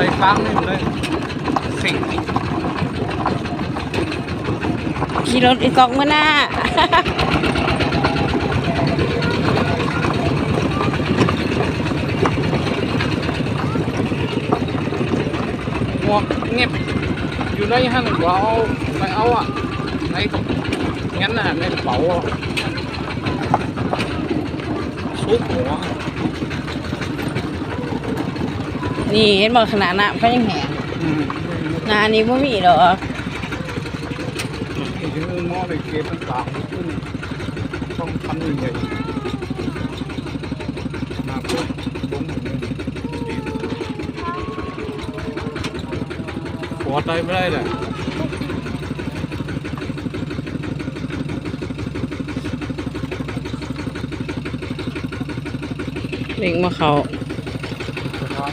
ใส่ฟังนี่มันเลยสิ่งขี่รถอีกอกเมื่อหน้าหมวกเงียบอยู่ในห้างเราเอาไม่เอาอะในกับงั้นน่ะในกระเป๋าอะซุกหัว นี่เห็นบอกขนาดน้ำก็ยังแหงอืมหนานี้ไม่มีหรอกนี่คือหม้อไปเก็บต่างๆขึ้นต้องทำยังไงมาเพื่อลงเหมือนกันปอดได้ไม่ได้เลยเล็งมาเขา สะพาน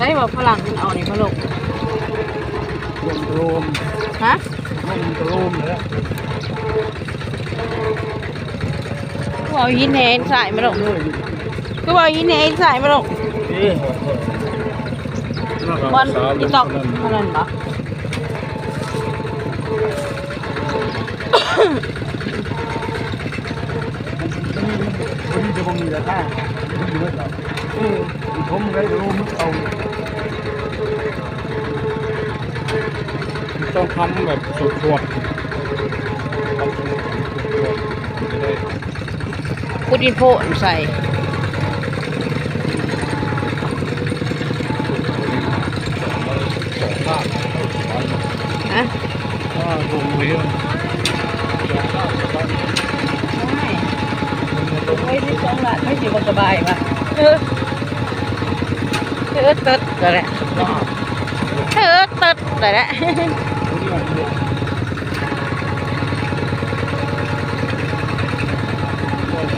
วนะน้อยนึงเดยวทำไม่ได้สุดเลยนะใช่บอกฝรั่งมันเอานี่พะลูกลมโรมฮะลมโรมเลยอะก็บอกยินเห็นสายมาลูกเลยก็บอกยินเห็นสายมาลูกเอ๊ะบอลอีตอกเท่านั้นปะวันนี้จะบ่มีราคาอยู่ไว้ต่ออืมผมได้รู้มึงเอา ต้องทำแบบสุดขวดทำสุดขวดจะได้พุดดินโพนใส่สองภาพฮะถ้าลงเรียนสองภาพสองภาพไม่ได้สองหลานไม่สิบสบายปะเออเออตึดก็แหละเออตึดก็แหละ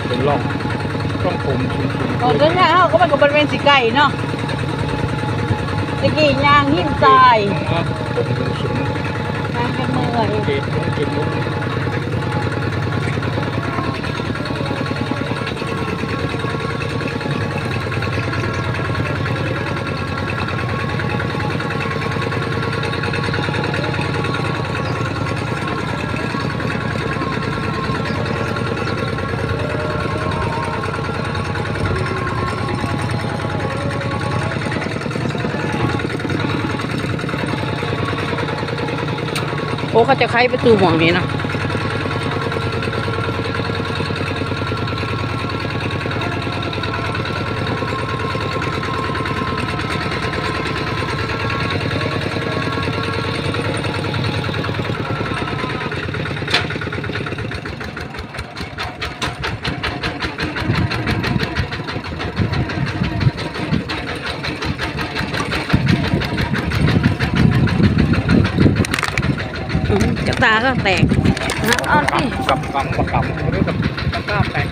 เป็นร่องต้องผมสูงตอนเดินทางเขาก็มันก็บริเวณสีไก่เนาะตะกี้ยางหิ้มทรายๆนะผมสูงยางกันเมื่อย เกตลงเกตลง โอ้เขาจะไขประตูห่วงนี้นะ ตาก็แตกนะอ้อนที่กับกำกับกำหรือกับกร้าแตก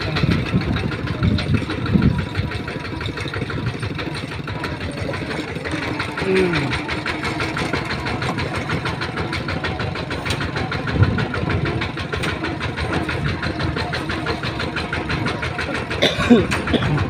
อืมอืม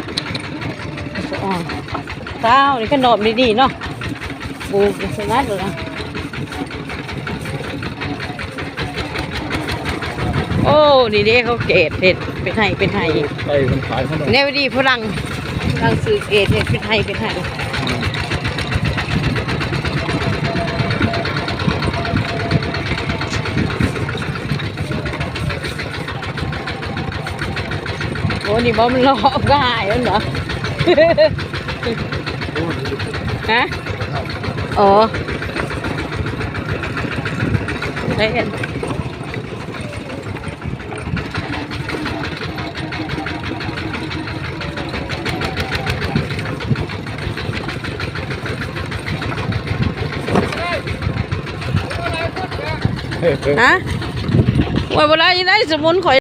อ๋อเต้านี่ขนมดีๆเนาะปลูกสนัดเลยนะโอ้นี่เด้เขาเกตเห็ดเป็นไห้เป็นไห้ไปคนขายขนมแนวดีฝรั่งฝรั่งซื้อเกตเห็ดเป็นไห้เป็นไห้โอ้นี่บอมันหลอกก็หายแล้วเหรอ ฮะอ๋อใช่กันฮะว่าเวลายังได้สมุนข่อย